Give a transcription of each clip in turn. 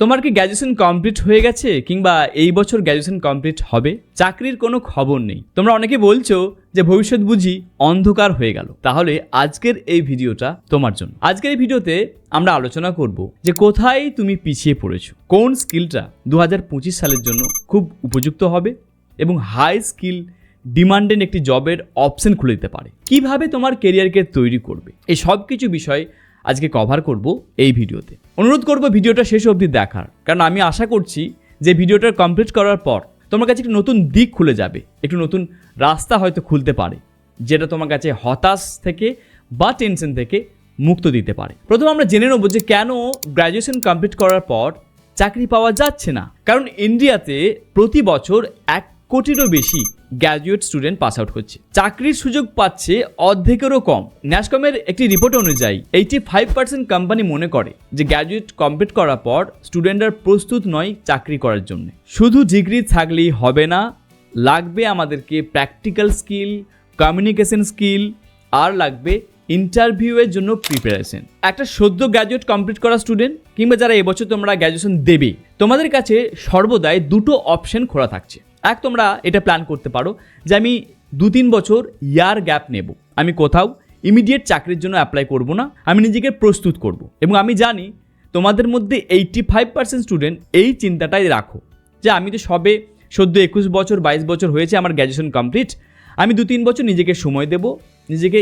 তোমার কি graduation complete হয়ে গেছে কিংবা এই বছর গ্র্যাজুয়েশন কমপ্লিট হবে? চাকরির কোনো খবর নেই। তোমরা অনেকে বলছো যে ভবিষ্যৎ বুঝি অন্ধকার হয়ে গেল। তাহলে আজকের এই ভিডিওটা তোমার জন্য। আজকের এই ভিডিওতে আমরা আলোচনা করব যে কোথায় তুমি পিছিয়ে পড়েছো? কোন স্কিলটা দু হাজার পঁচিশ সালের জন্য খুব উপযুক্ত হবে? এবং হাই স্কিল ডিমান্ডেড একটি জবের অপশন খুলে দিতে পারে। কীভাবে তোমার কেরিয়ারকে তৈরি করবে? এই সব কিছু বিষয় আজকে কভার করব এই ভিডিওতে। অনুরোধ করব ভিডিওটা শেষ অবধি দেখার। কারণ আমি আশা করছি যে ভিডিওটা কমপ্লিট করার পর তোমার কাছে একটি নতুন দিক খুলে যাবে। একটু নতুন রাস্তা হয়তো খুলতে পারে, যেটা তোমার কাছে হতাশ থেকে বা টেনশন থেকে মুক্ত দিতে পারে। প্রথম আমরা জেনে নেব যে কেন গ্র্যাজুয়েশন কমপ্লিট করার পর চাকরি পাওয়া যাচ্ছে না। কারণ ইন্ডিয়াতে প্রতি বছর এক কোটিরও বেশি গ্র্যাজুয়েট স্টুডেন্ট পাস আউট হচ্ছে। চাকরির সুযোগ পাচ্ছে অর্ধেকেরও কম। ন্যাসকমের একটি রিপোর্ট অনুযায়ী এইটি ফাইভ পার্সেন্ট কোম্পানি মনে করে যে গ্র্যাজুয়েট কমপ্লিট করার পর স্টুডেন্টরা প্রস্তুত নয় চাকরি করার জন্য। শুধু ডিগ্রি থাকলেই হবে না, লাগবে আমাদেরকে প্র্যাকটিক্যাল স্কিল কমিউনিকেশন স্কিল আর লাগবে ইন্টারভিউয়ের জন্য প্রিপারেশন একটা সদ্য গ্র্যাজুয়েট কমপ্লিট করা স্টুডেন্ট কিংবা যারা এবছর তোমরা গ্র্যাজুয়েশন দেবে, তোমাদের কাছে সর্বদাই দুটো অপশন খোলা থাকছে। এক তোমরা এটা প্ল্যান করতে পারো যে আমি দু তিন বছর ইয়ার গ্যাপ নেব। আমি কোথাও ইমিডিয়েট চাকরির জন্য অ্যাপ্লাই করব না, আমি নিজেকে প্রস্তুত করব। এবং আমি জানি তোমাদের মধ্যে এইটটি ফাইভ পার্সেন্ট স্টুডেন্ট এই চিন্তাটাই রাখো যে আমি তো সবে সদ্য একুশ বছর, বাইশ বছর হয়েছে আমার গ্র্যাজুয়েশন কমপ্লিট আমি দু তিন বছর নিজেকে সময় দেব, নিজেকে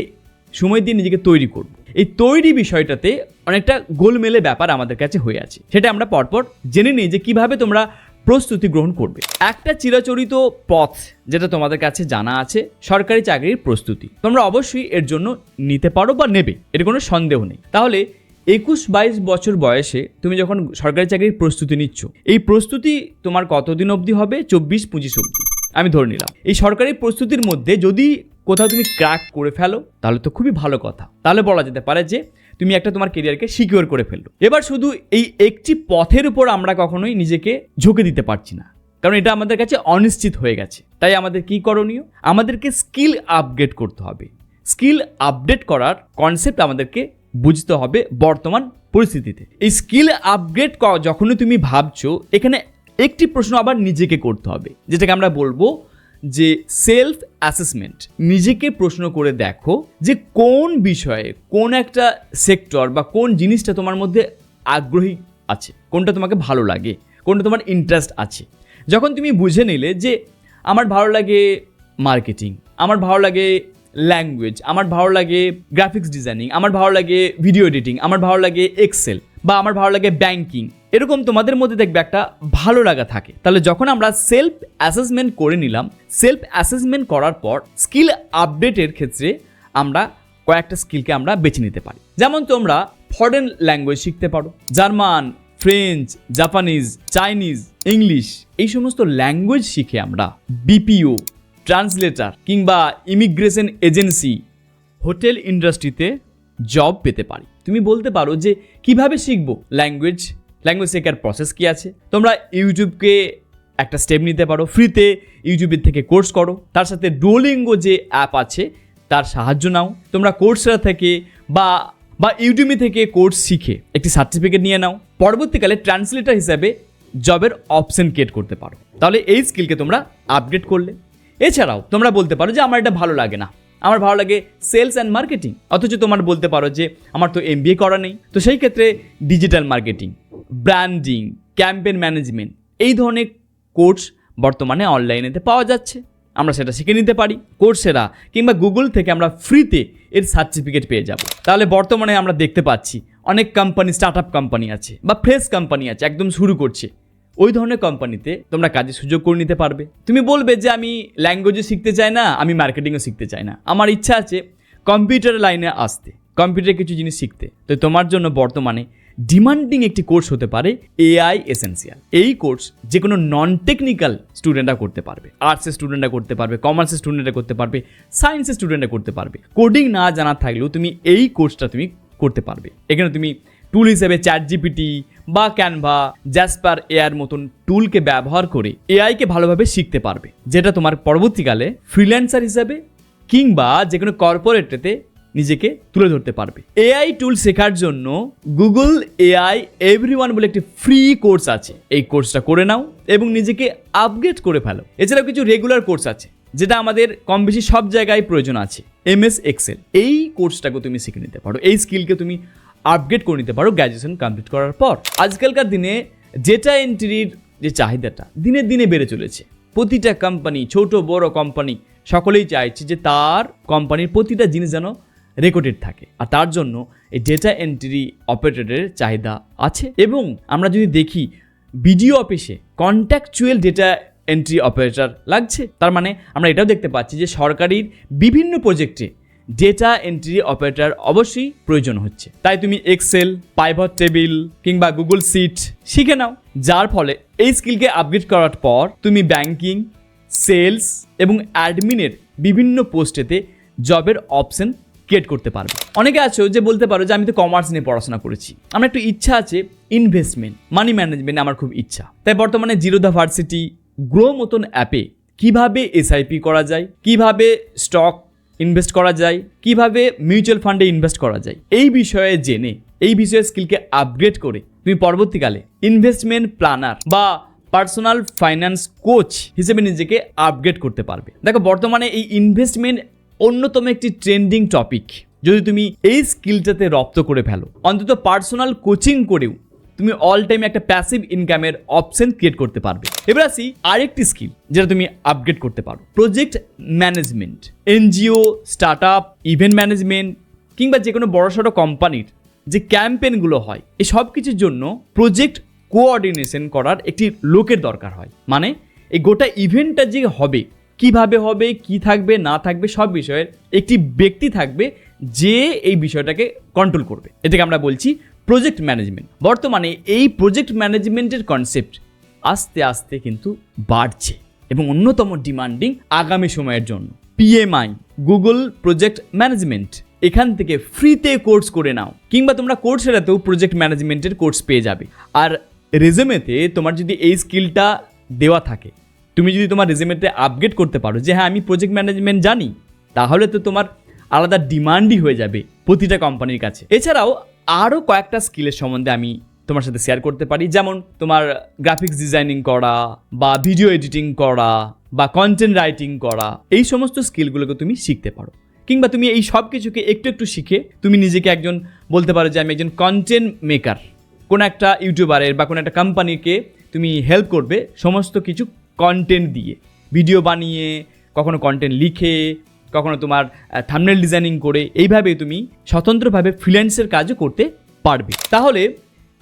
সময় দিয়ে নিজেকে তৈরি করব। এই তৈরি বিষয়টাতে অনেকটা গোলমেলে ব্যাপার আমাদের কাছে হয়ে আছে। সেটা আমরা পরপর জেনে নিই যে কীভাবে তোমরা প্রস্তুতি গ্রহণ করবে। একটা চিরাচরিত পথ যেটা তোমাদের কাছে জানা আছে, সরকারি চাকরির প্রস্তুতি। তোমরা অবশ্যই এর জন্য নিতে পারো বা নেবে, এর কোনো সন্দেহ নেই। তাহলে একুশ বাইশ বছর বয়সে তুমি যখন সরকারি চাকরির প্রস্তুতি নিচ্ছ, এই প্রস্তুতি তোমার কতদিন অবধি হবে? চব্বিশ পঁচিশ অবধি। আমি ধরে নিলাম। এই সরকারি প্রস্তুতির মধ্যে যদি কোথাও তুমি ক্র্যাক করে ফেলো, তাহলে তো খুবই ভালো কথা। তাহলে বলা যেতে পারে যে তুমি একটা তোমার কেরিয়ারকে সিকিওর করে ফেলল। এবার শুধু এই একটি পথের উপর আমরা কখনোই নিজেকে ঝুঁকে দিতে পারছি না। কারণ এটা আমাদের কাছে অনিশ্চিত হয়ে গেছে। তাই আমাদের কি করণীয়? আমাদেরকে স্কিল আপগ্রেড করতে হবে। স্কিল আপডেট করার কনসেপ্ট আমাদেরকে বুঝতে হবে বর্তমান পরিস্থিতিতে। এই স্কিল আপগ্রেড যখনই তুমি ভাবছ, এখানে একটি প্রশ্ন আবার নিজেকে করতে হবে। যেটাকে আমরা বলব যে সেলফ অ্যাসেসমেন্ট নিজেকে প্রশ্ন করে দেখো যে কোন বিষয়ে কোন একটা সেক্টর বা কোন জিনিসটা তোমার মধ্যে আগ্রহী আছে, কোনটা তোমাকে ভালো লাগে, কোনটা তোমার ইন্টারেস্ট আছে। যখন তুমি বুঝে নিলে যে আমার ভালো লাগে মার্কেটিং আমার ভালো লাগে ল্যাঙ্গুয়েজ আমার ভালো লাগে গ্রাফিক্স ডিজাইনিং আমার ভালো লাগে ভিডিও এডিটিং আমার ভালো লাগে এক্সেল বা আমার ভালো লাগে ব্যাংকিং এরকম তোমাদের মধ্যে দেখবে একটা ভালো লাগা থাকে। তাহলে যখন আমরা সেলফ অ্যাসেসমেন্ট করে নিলাম সেলফ অ্যাসেসমেন্ট করার পর স্কিল আপডেটের ক্ষেত্রে আমরা কয়েকটা স্কিলকে আমরা বেছে নিতে পারি। যেমন তোমরা ফরেন ল্যাঙ্গুয়েজ শিখতে পারো, German French Japanese Chinese English এই সমস্ত ল্যাঙ্গুয়েজ শিখে আমরা বিপিও ট্রান্সলেটার কিংবা ইমিগ্রেশন এজেন্সি হোটেল ইন্ডাস্ট্রিতে জব পেতে পারি। তুমি বলতে পারো যে কীভাবে শিখব? ল্যাঙ্গুয়েজ ল্যাঙ্গুয়েজ শেখার প্রসেস কি আছে? তোমরা ইউটিউবকে একটা স্টেপ নিতে পারো। ফ্রিতে ইউটিউবের থেকে কোর্স করো। তার সাথে ডোলিঙ্গো যে অ্যাপ আছে, তার সাহায্য নাও। তোমরা কোর্সরা থেকে বা বা ইউটিউবি থেকে কোর্স শিখে একটি সার্টিফিকেট নিয়ে নাও। পরবর্তীকালে ট্রান্সলেটার হিসাবে জবের অপশন ক্রিয়েট করতে পারো। তাহলে এই স্কিলকে তোমরা আপডেট করলে। এছাড়াও তোমরা বলতে পারো যে আমার এটা ভালো লাগে না। আমার ভালো লাগে সেলস অ্যান্ড মার্কেটিং অথচ তোমার বলতে পারো যে আমার তো এম করা নেই। তো সেই ক্ষেত্রে digital marketing branding campaign management এই ধরনের কোর্স বর্তমানে অনলাইনেতে পাওয়া যাচ্ছে। আমরা সেটা শিখে নিতে পারি। কোর্সেরা কিংবা গুগল থেকে আমরা ফ্রিতে এর সার্টিফিকেট পেয়ে যাব। তাহলে বর্তমানে আমরা দেখতে পাচ্ছি, অনেক কোম্পানি স্টার্ট আপ কোম্পানি আছে বা ফ্রেশ কোম্পানি আছে, একদম শুরু করছে। ওই ধরনের কোম্পানিতে তোমরা কাজের সুযোগ করে নিতে পারবে। তুমি বলবে যে আমি ল্যাঙ্গুয়েজও শিখতে চাই না, আমি মার্কেটিংও শিখতে চাই না। আমার ইচ্ছা আছে কম্পিউটার লাইনে আসতে কম্পিউটারে কিছু জিনিস শিখতে। তো তোমার জন্য বর্তমানে ডিমান্ডিং একটি কোর্স হতে পারে এআই এসেন্সিয়াল এই কোর্স যে কোনো নন টেকনিক্যাল স্টুডেন্টরা করতে পারবে। আর্টসের স্টুডেন্টরা করতে পারবে কমার্সের স্টুডেন্টরা করতে পারবে সায়েন্সের স্টুডেন্টরা করতে পারবে। কোডিং না জানা থাকলেও তুমি এই কোর্সটা তুমি করতে পারবে। এখানে তুমি টুল হিসেবে চ্যাট জিপিটি বা ক্যানভা জ্যাসপার এআর মতন টুলকে ব্যবহার করে এআইকে ভালোভাবে শিখতে পারবে, যেটা তোমার পরবর্তীকালে ফ্রিল্যান্সার হিসাবে কিংবা যে কোনো কর্পোরেটেতে নিজেকে তুলে ধরতে পারবে। এআই টুল শেখার জন্য গুগল এআই এভরিওয়ান বলে একটি ফ্রি কোর্স আছে। এই কোর্সটা করে নাও এবং নিজেকে আপগ্রেড করে ফেলো। এছাড়াও কিছু রেগুলার কোর্স আছে, যেটা আমাদের কম বেশি সব জায়গায় প্রয়োজন আছে এম এস এক্সেল এই কোর্সটাকে তুমি শিখে নিতে পারো। এই স্কিলকে তুমি আপগ্রেড করে নিতে পারো গ্র্যাজুয়েশন কমপ্লিট করার পর। আজকালকার দিনে ডেটা এন্ট্রির যে চাহিদাটা দিনে দিনে বেড়ে চলেছে। প্রতিটা কোম্পানি ছোট, বড় কোম্পানি সকলেই চাইছে যে তার কোম্পানির প্রতিটা জিনিস যেন রেকর্ডেড থাকে। আর তার জন্য এই ডেটা এন্ট্রি অপারেটরের চাহিদা আছে। এবং আমরা যদি দেখি বিডিও অফিসে কন্ট্যাকচুয়াল ডেটা এন্ট্রি অপারেটর লাগছে। তার মানে আমরা এটাও দেখতে পাচ্ছি যে সরকারির বিভিন্ন প্রজেক্টে ডেটা এন্ট্রি অপারেটর অবশ্যই প্রয়োজন হচ্ছে। তাই তুমি এক্সেল পাইভট টেবিল কিংবা গুগল সিট শিখে নাও। যার ফলে এই স্কিলকে আপগ্রেড করার পর তুমি ব্যাংকিং সেলস এবং অ্যাডমিনের বিভিন্ন পোস্টেতে জবের অপশন ক্রিয়েট করতে পারবে। অনেকে আছো যে বলতে পারো যে আমি তো কমার্স নিয়ে পড়াশোনা করেছি। আমার একটু ইচ্ছা আছে ইনভেস্টমেন্ট মানি ম্যানেজমেন্ট আমার খুব ইচ্ছা। তাই বর্তমানে জিরো দ্য ভার্সিটি গ্রো মতন অ্যাপে কীভাবে এসআইপি করা যায়, কীভাবে স্টক ইনভেস্ট করা যায়, কীভাবে মিউচুয়াল ফান্ডে ইনভেস্ট করা যায়, এই বিষয়ে জেনে, এই বিষয়ে স্কিলকে আপগ্রেড করে তুমি পরবর্তীকালে ইনভেস্টমেন্ট প্ল্যানার বা পার্সোনাল ফাইন্যান্স কোচ হিসেবে নিজেকে আপগ্রেড করতে পারবে। দেখো, বর্তমানে এই ইনভেস্টমেন্ট অন্যতম একটি ট্রেন্ডিং টপিক যদি তুমি এই স্কিলটাতে রপ্ত করে ফেলো, অন্তত পার্সোনাল কোচিং করেও তুমি অল টাইম একটা প্যাসিভ ইনকামের অপশন ক্রিয়েট করতে পারবে। এবার আসি আরেকটি স্কিল যেটা তুমি আপগ্রেড করতে পারো। Project management NGO start up event management কিংবা যে কোনো বড়সড় কোম্পানির যে ক্যাম্পেনগুলো হয়, এই সব কিছুর জন্য প্রজেক্ট কোঅর্ডিনেশন করার একটি লোকের দরকার হয়। মানে এই গোটা ইভেন্টটা যে হবে, কীভাবে হবে, কি থাকবে, না থাকবে, সব বিষয়ের একটি ব্যক্তি থাকবে যে এই বিষয়টাকে কন্ট্রোল করবে। এটাকে আমরা বলছি প্রজেক্ট ম্যানেজমেন্ট বর্তমানে এই প্রজেক্ট ম্যানেজমেন্টের কনসেপ্ট আস্তে আস্তে কিন্তু বাড়ছে এবং অন্যতম ডিমান্ডিং আগামী সময়ের জন্য। পিএমআই গুগল প্রজেক্ট ম্যানেজমেন্ট এখান থেকে ফ্রিতে কোর্স করে নাও, কিংবা তোমরা কোর্স এরাতেও প্রজেক্ট ম্যানেজমেন্টের কোর্স পেয়ে যাবে। আর রেজেমেতে তোমার যদি এই স্কিলটা দেওয়া থাকে, তুমি যদি তোমার রেজেমেতে আপগ্রেড করতে পারো যে হ্যাঁ আমি প্রজেক্ট ম্যানেজমেন্ট জানি, তাহলে তো তোমার আলাদা ডিমান্ডই হয়ে যাবে প্রতিটা কোম্পানির কাছে। এছাড়াও আরও কয়েকটা স্কিলের সম্বন্ধে আমি তোমার সাথে শেয়ার করতে পারি। যেমন তোমার গ্রাফিক্স ডিজাইনিং করা বা ভিডিও এডিটিং করা বা কন্টেন্ট রাইটিং করা, এই সমস্ত স্কিলগুলোকে তুমি শিখতে পারো। কিংবা তুমি এই সব কিছুকে একটু একটু শিখে তুমি নিজেকে একজন বলতে পারো যে আমি একজন কন্টেন্ট মেকার কোনো একটা ইউটিউবারের বা কোনো একটা কোম্পানিকে তুমি হেল্প করবে সমস্ত কিছু কন্টেন্ট দিয়ে। ভিডিও বানিয়ে, কখনো কন্টেন্ট লিখে কখনো তোমার থামনেল ডিজাইনিং করে এইভাবে তুমি স্বতন্ত্রভাবে ফ্রিল্যান্সের কাজও করতে পারবে। তাহলে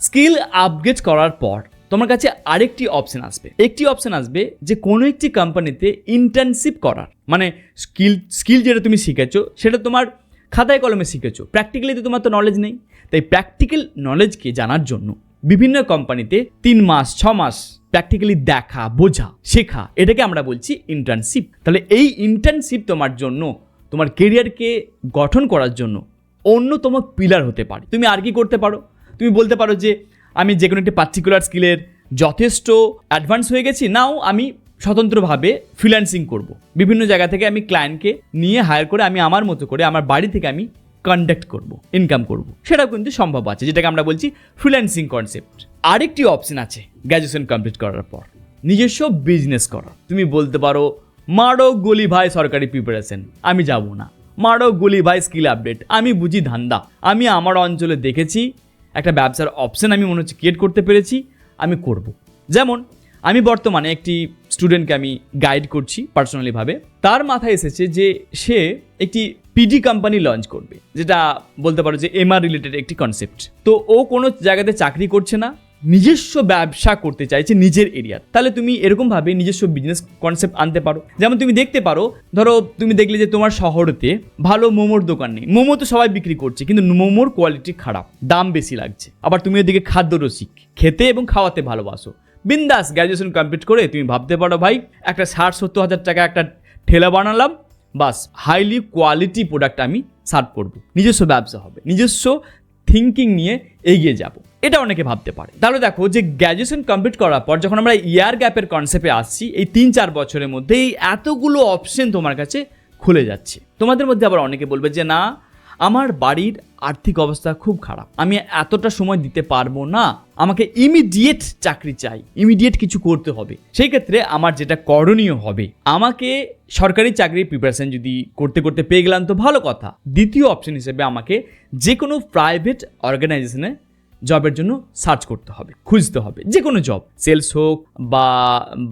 স্কিল আপগ্রেড করার পর তোমার কাছে আরেকটি অপশন আসবে। একটি অপশন আসবে যে কোনো একটি কোম্পানিতে ইন্টার্নশিপ করার। মানে স্কিল স্কিল যেটা তুমি শিখেছো, সেটা তোমার খাতায় কলমে শিখেছো। প্র্যাকটিক্যালি তো তোমার তো নলেজ নেই। তাই প্র্যাকটিক্যাল নলেজকে জানার জন্য বিভিন্ন কোম্পানিতে তিন মাস, ছ মাস প্র্যাকটিক্যালি দেখা, বোঝা, শেখা, এটাকে আমরা বলছি ইন্টার্নশিপ তাহলে এই ইন্টার্নশিপ তোমার জন্য, তোমার কেরিয়ারকে গঠন করার জন্য অন্যতম পিলার হতে পারে। তুমি আর কি করতে পারো? তুমি বলতে পারো যে, আমি যে কোনো একটি পার্টিকুলার স্কিলের যথেষ্ট অ্যাডভান্স হয়ে গেছি, নাও আমি স্বতন্ত্রভাবে ফ্রিল্যান্সিং করব। বিভিন্ন জায়গা থেকে আমি ক্লায়েন্টকে নিয়ে হায়ার করে আমি আমার মতো করে, আমার বাড়ি থেকে আমি কন্ডাক্ট করব ইনকাম করব। সেটাও কিন্তু সম্ভব আছে, যেটাকে আমরা বলছি ফ্রিল্যান্সিং কনসেপ্ট আরেকটি অপশন আছে গ্র্যাজুয়েশন কমপ্লিট করার পর। নিজস্ব বিজনেস করা। তুমি বলতে পারো, মারো গলি ভাই, সরকারি প্রিপারেশন আমি যাব না। মারো গলি ভাই স্কিল আপডেট আমি বুঝি ধান্দা। আমি আমার অঞ্চলে দেখেছি, একটা ব্যবসার অপশন আমি মনে হচ্ছে ক্রিয়েট করতে পেরেছি, আমি করব। যেমন, আমি বর্তমানে একটি স্টুডেন্টকে আমি গাইড করছি পার্সোনালিভাবে তার মাথায় এসেছে যে সে একটি পিডি কোম্পানি লঞ্চ করবে, যেটা বলতে পারো যে এমআর রিলেটেড একটি কনসেপ্ট তো ও কোনো জায়গাতে চাকরি করছে না, নিজস্ব ব্যবসা করতে চাইছে নিজের এরিয়ার তাহলে তুমি এরকমভাবে নিজস্ব বিজনেস কনসেপ্ট আনতে পারো। যেমন তুমি দেখতে পারো, ধরো তুমি দেখলে যে তোমার শহরেতে ভালো মোমোর দোকান নেই। মোমো তো সবাই বিক্রি করছে, কিন্তু মোমোর কোয়ালিটি খারাপ, দাম বেশি লাগছে। আবার তুমি ওদিকে খাদ্য রসিক, খেতে এবং খাওয়াতে ভালোবাসো। বিন্দাস গ্র্যাজুয়েশন কমপ্লিট করে তুমি ভাবতে পারো, ভাই, একটা ষাট সত্তর হাজার টাকা একটা ঠেলা বানালাম বাস হাইলি কোয়ালিটি প্রোডাক্ট আমি সার্ভ করব। নিজস্ব ব্যবসা হবে, নিজস্ব থিঙ্কিং নিয়ে এগিয়ে যাব। এটা অনেকে ভাবতে পারে। তাহলে দেখো যে গ্র্যাজুয়েশন কমপ্লিট করার পর যখন আমরা ইয়ার গ্যাপের কনসেপ্টে আসছি, এই তিন চার বছরের মধ্যে এই এতগুলো অপশন তোমার কাছে খুলে যাচ্ছে। তোমাদের মধ্যে আবার অনেকে বলবে যে না আমার বাড়ির আর্থিক অবস্থা খুব খারাপ। আমি এতটা সময় দিতে পারব না। আমাকে ইমিডিয়েট চাকরি চাই। ইমিডিয়েট কিছু করতে হবে। সেই ক্ষেত্রে আমার যেটা করণীয় হবে, আমাকে সরকারি চাকরির প্রিপারেশন যদি করতে করতে পেয়ে গেলাম তো ভালো কথা। দ্বিতীয় অপশন হিসেবে আমাকে যে কোনো প্রাইভেট অর্গানাইজেশনে জবের জন্য সার্চ করতে হবে, খুঁজতে হবে। যে কোনো জব সেলস হোক বা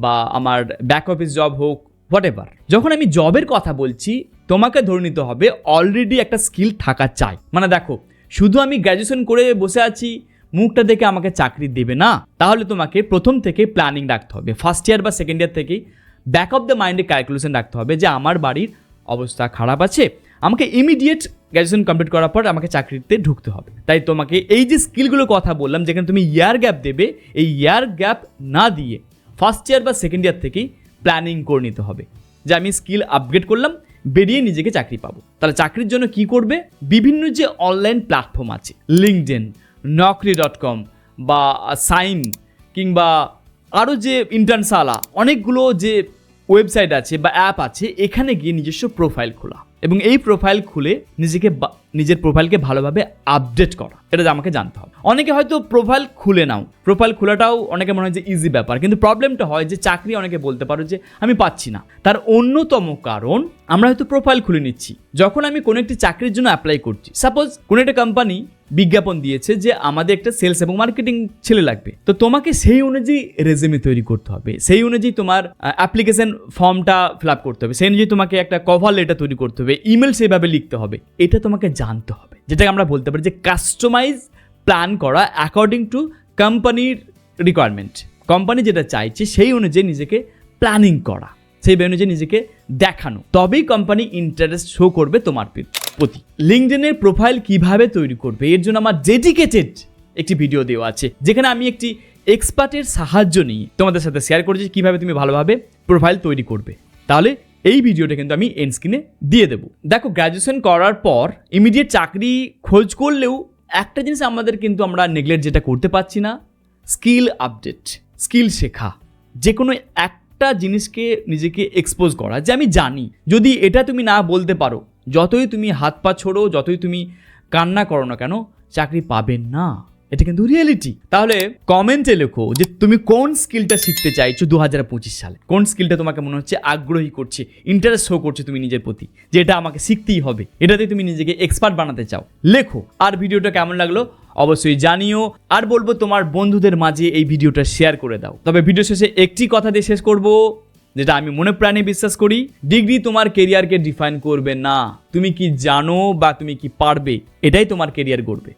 বা আমার ব্যাক অফিস জব হোক হোয়াট এভার যখন আমি জবের কথা বলছি, তোমাকে ধরে নিতে হবে অলরেডি একটা স্কিল থাকা চাই। মানে দেখো, শুধু আমি গ্র্যাজুয়েশন করে বসে আছি, মুখটা দেখে আমাকে চাকরি দেবে না। তাহলে তোমাকে প্রথম থেকে প্ল্যানিং রাখতে হবে। ফার্স্ট ইয়ার বা সেকেন্ড ইয়ার থেকেই ব্যাক অফ দ্য মাইন্ডে ক্যালকুলেশন রাখতে হবে যে আমার বাড়ির অবস্থা খারাপ আছে। আমাকে ইমিডিয়েট গ্র্যাজুয়েশন কমপ্লিট করার পর আমাকে চাকরিতে ঢুকতে হবে। তাই তোমাকে এই যে স্কিলগুলো কথা বললাম, যেখানে তুমি ইয়ার গ্যাপ দেবে, এই ইয়ার গ্যাপ না দিয়ে ফার্স্ট ইয়ার বা সেকেন্ড ইয়ার থেকেই প্ল্যানিং করে নিতে হবে। যে আমি স্কিল আপগ্রেড করলাম, বেরিয়ে নিজেকে চাকরি পাবো। তাহলে চাকরির জন্য কি করবে? বিভিন্ন যে অনলাইন প্ল্যাটফর্ম আছে লিঙ্কডেন নকরি ডট কম বা সাইন কিংবা আরও যে ইন্টার্নসালা অনেকগুলো যে ওয়েবসাইট আছে বা অ্যাপ আছে, এখানে গিয়ে নিজস্ব প্রোফাইল খোলা। এবং এই প্রোফাইল খুলে নিজেকে নিজের প্রোফাইলকে ভালোভাবে আপডেট করা। এটা আমাকে জানতে হবে। অনেকে হয়তো প্রোফাইল খুলে নাও। প্রোফাইল খোলাটাও অনেকে মনে হয় যে ইজি ব্যাপার। কিন্তু প্রবলেমটা হয় যে চাকরি অনেকে বলতে পারো যে আমি পাচ্ছি না। তার অন্যতম কারণ, আমরা হয়তো প্রোফাইল খুলে নিচ্ছি। যখন আমি কোনো একটি চাকরির জন্য অ্যাপ্লাই করছি সাপোজ কোনো একটা কোম্পানি বিজ্ঞাপন দিয়েছে যে আমাদের একটা সেলস এবং মার্কেটিং ছেলে লাগবে। তো তোমাকে সেই অনুযায়ী রেজেমে তৈরি করতে হবে। সেই অনুযায়ী তোমার অ্যাপ্লিকেশন ফর্মটা ফিল আপ করতে হবে। সেই অনুযায়ী তোমাকে একটা কভার লেটার তৈরি করতে হবে। ইমেল সেভাবে লিখতে হবে। এটা তোমাকে জানতে হবে। যেটাকে আমরা বলতে পারি যে কাস্টমাইজ প্ল্যান করা অ্যাকর্ডিং টু কোম্পানির রিকোয়ারমেন্ট কোম্পানি যেটা চাইছে সেই অনুযায়ী নিজেকে প্ল্যানিং করা, সেই অনুযায়ী নিজেকে দেখানো। তবেই কোম্পানি ইন্টারেস্ট শো করবে তোমার প্রতি। লিঙ্কডইনের প্রোফাইল কীভাবে তৈরি করবে? এর জন্য আমার ডেডিকেটেড একটি ভিডিও দেওয়া আছে। যেখানে আমি একটি এক্সপার্টের সাহায্য নিয়ে তোমাদের সাথে শেয়ার করেছি কীভাবে তুমি ভালোভাবে প্রোফাইল তৈরি করবে। তাহলে এই ভিডিওটা কিন্তু আমি এন্ড স্ক্রিনে দিয়ে দেবো। দেখো গ্র্যাজুয়েশন করার পর ইমিডিয়েট চাকরি খোঁজ করলেও একটা জিনিস আমাদের কিন্তু আমরা নেগলেক্ট যেটা করতে পারছি না স্কিল আপডেট স্কিল শেখা। যে কোনো একটা জিনিসকে নিজেকে এক্সপোজ করা, যে আমি জানি, যদি এটা তুমি না বলতে পারো, যতই তুমি হাত পা ছোড়ো, যতই তুমি কান্না করো না কেন, চাকরি পাবেন না। এটা কিন্তু রিয়েলিটি তাহলে কমেন্টে লেখো যে তুমি কোন স্কিলটা শিখতে চাইছো দু হাজার পঁচিশ সালে? কোন স্কিলটা তোমাকে মনে হচ্ছে আগ্রহী করছে ইন্টারেস্ট শো করছে তুমি নিজের প্রতি? যে এটা আমাকে শিখতেই হবে। এটাতে তুমি নিজেকে এক্সপার্ট বানাতে চাও। লেখো আর ভিডিওটা কেমন লাগল অবশ্যই জানিও। আর বলব তোমার বন্ধুদের মাঝে এই ভিডিওটা শেয়ার করে দাও। তবে ভিডিও শেষে একটি কথা দিয়ে শেষ করব, যেটা আমি মনে প্রাণে বিশ্বাস করি ডিগ্রি তোমার কেরিয়ারকে ডিফাইন করবে না। তুমি কি জানো বা তুমি কি পারবে? এটাই তোমার কেরিয়ার গড়বে।